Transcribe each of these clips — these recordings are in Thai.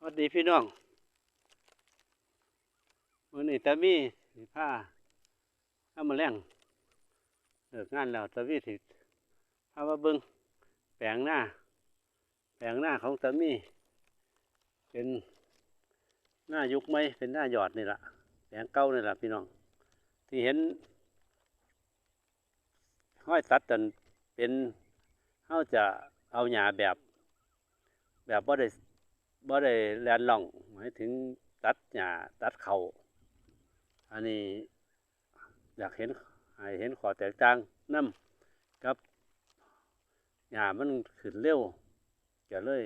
สวัสดีพี่น้องวันนี้ตามีสิผ้าถ้ามาแรงเลิกงานแล้วตามีสิพามาเบิ้งแปลงหน้า แปลงหน้าของตามี เป็นหน้ายุคไหมเป็นหน้าหยอดนี่แหละแปลงเก่านี่แหละพี่น้อง ที่เห็น ห้อยตัดจนเป็นเขาจะเอาหญ้าแบบ แบบบ่าได้ บ่ได้แลนล่องหมายถึงตัดหญ้าตัดเขาอันนี้อยากเห็นให้เห็นขอแตกต่างน้ำกับหญ้ามันขึ้นเร็วก็เลย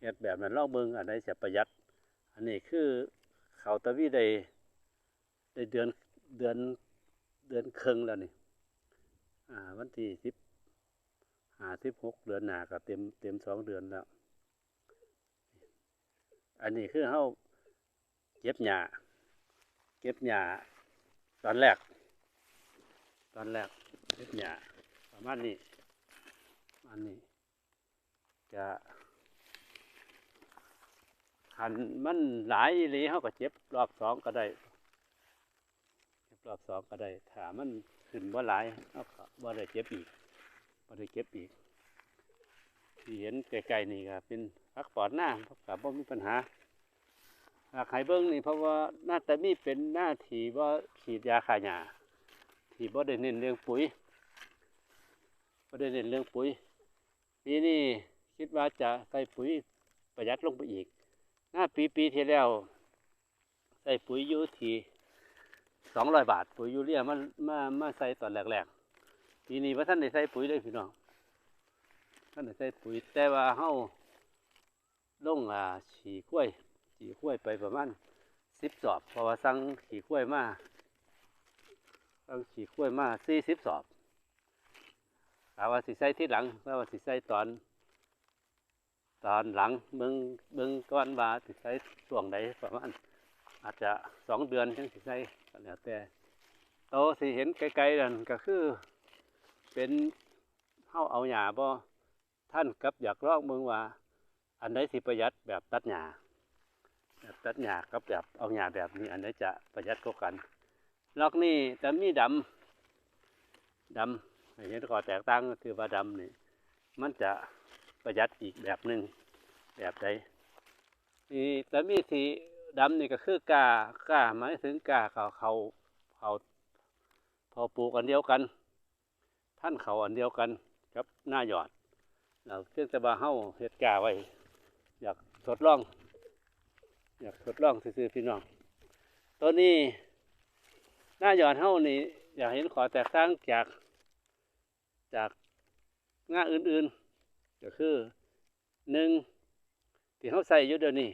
เฮ็ดแบบนั้นลองเบิงอันใดจะประหยัด อันนี้คือเขาตะวีได้ได้เดือนเดือนเดือนครึ่งแล้วนี่อ่าวันที่สิบหาสิบหกเดือนหนาก็เต็มเต็มสองเดือนแล้ว อันนี้คือเขาเก็บหญ้าเก็บหญ้าตอนแรก ตอนแรกเก็บหญ้าประมาณนี้ประมาณนี้จะขันมันหลายอีหลีเขาก็เจ็บรอบสองก็ได้เจ็บรอบสองก็ได้ถามันขึ้นบ่หลายเขาก็บ่ได้เจ็บอีกบ่ได้เก็บอีกที่เห็นไกลๆนี่ก็เป็น พักปอดหน้ากับบ่มีปัญหาหากไห้เบิ้งนี่เพราะว่าหน้าแต่มีเป็นหน้าที่ว่าฉีดยาฆ่าหญ้าที่บ่ได้เน้นเรื่องปุ๋ยบ่ได้เน้นเรื่องปุ๋ยปีนี้คิดว่าจะใส่ปุ๋ยประหยัดลงไปอีก หน้าปีปีที่แล้วใส่ปุ๋ยยูทีสองร้อยบาท ปุ๋ยยูเรียมามามาใส่ตอนแรกๆปีนี้ว่าท่านได้ใส่ปุ๋ยเลยพี่น้องท่านได้ใส่ปุ๋ยแต่ว่าเฮา ลงอ่าฉี่ข้วยฉี่ข้วยไปประมาณสิบสอบเพราะว่าสั่งฉี่ข้วยมาสั่งฉี่ข้วยมาสี่สิบสอบถามว่าสิใส่ที่หลังแต่ว่าสิใส่ตอน ตอนหลังเบิ่งเบิ่งก้อนว่าสิใส่ช่วงใดประมาณอาจจะสองเดือนถึงสิใส่ก็แล้วแต่โตสิเห็นไกลๆนั่นก็คือ เป็นเฮาเอาหญ้าบ่ท่านกับอยากลองเบิ่งว่า อันใดสิประหยัดแบบตัดหญ้าแบบตัดหญ้ากับแบบเอาหญ้าแบบนี้ อันใดจะประหยัดกว่ากันลอกนี้แต่มีดำดำให้เห็นข้อแตกต่างก็คือว่าดำนี่มันจะประหยัดอีกแบบหนึ่งแบบใดนี่แต่มีสีดำนี่ก็คือกากาหมายถึงกาเขาเขาเขาพอปลูกอันเดียวกัน ท่านเขาอันเดียวกันกับหน้าหยอดเราเพียงแต่ว่าเฮาเฮ็ดกาไว้ อยากทดลอง อยากทดลองซื่อๆพี่น้อง ตัวนี้หน้าหย่อดเฮานี่อยากเห็นขอแตกต่างจากจากง่าอื่นๆ ก็คือหนึ่งที่เขาใส่อยู่เดี๋ยวนี้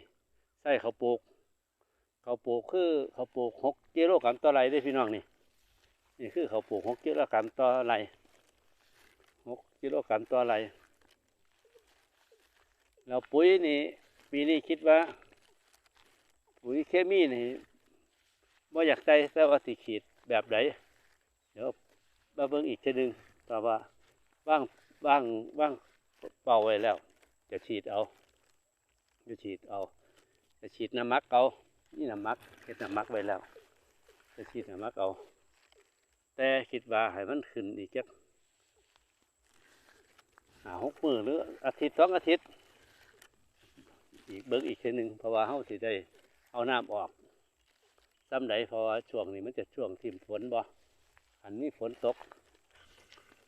ใส่เขาปลูกเขาปลูกคือเขาปลูกหกกิโลกรัมต่อไรได้พี่น้องนี่นี่คือเขาปลูกหกกิโลกรัมต่อไรหกกิโลกรัมต่อไร แล้วปุ๋ยนี่ปีนี้คิดว่า ปุ๋ยเคมีนี่บ่อยากใส่แต่ว่าสิขีดแบบไหนเดี๋ยวมาเบิ่งอีกทีหนึ่งแต่ว่าว่างว่างว่างเป่าไว้แล้ว จะฉีดเอาจะฉีดเอา จะฉีดน้ำมักเอานี่น้ำมักเห็ดน้ำมักไว้แล้ว จะฉีดน้ำมักเอา แต่คิดว่าให้มันขึ้นอีกจักหาหกมือหรืออาทิตย์สองอาทิตย์ อีกเบิ้งอีกทีหนึ่งเพราะว่าเฮาสิได้เอาน้ำออกซ้ำใดเพราะว่าช่วงนี้มันจะช่วงทิมฝนบ่อันนี้ฝนตก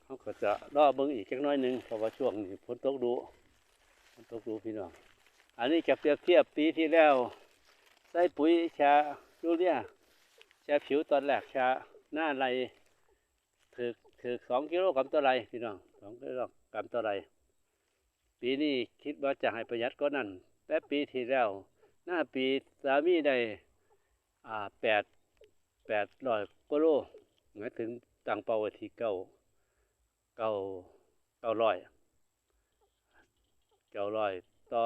เขาก็จะรอเบิ้งอีกจักน้อยหนึ่งเพราะว่าช่วงนี้ฝนตกดูฝนตกดูพี่น้องอันนี้จะเปรียบเทียบปีที่แล้วใส่ปุ๋ยชายูเรียชาผิวตอนแรกชาหน้าไรถือถือสองกิโลกรัมต่อไรพี่น้องสองกิโลกรัมต่อไรปีนี้คิดว่าจะให้ประหยัดก็นั่น แต่ปีที่แล้ว หน้าปีสามีได้อ่าแปดแปดร้อยกิโลหมายถึงตั้งเป้าไว้ที่เก้าเก้าเก้าร้อยเก้าร้อยต่อ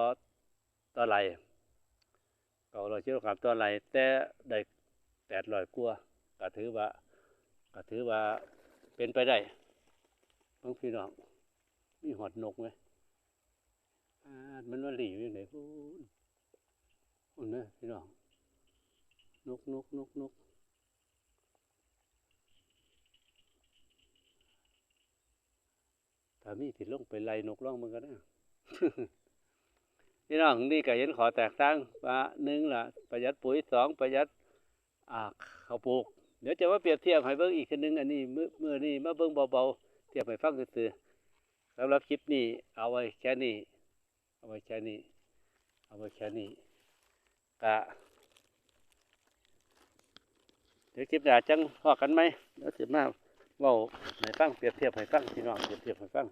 ต่อไรเก้าร้อยกิโลกรัมต่อไรแต่ได้แปดร้อยกว่าก็ถือว่าก็ถือว่าเป็นไปได้บางพี่น้องมีหอดนกไหม มันว่าหลีอยู่ไหนพูนอุ่นนะพี่น้อง นกนกนกนกถ้ามีสิดลงไปไล่นกร้องมันก็ได้พี่น้องนี่ก็เห็นขอแตกต่างว่าหนึ่งล่ะ ประหยัดปุ๋ยสองประหยัดอ่าข้าวปลูก เดี๋ยวจะมาเปรียบเทียบให้เบิ่งอีกทีหนึงอันนี้เมือมือนี่มาเบิ่งเบาๆเทียบให้ฟังซื่อๆสำหรับคลิปนี้เอาไว้แค่นี้ เอาไว้แค่นี้ เอาไว้แค่นี้กะเดี๋ยวคลิปหน้าจังพอกันไหมเดี๋ยวสิมาเว้าให้ฟังเปรียบเทียบให้ฟังพี่น้องเปรียบเทียบให้ฟัง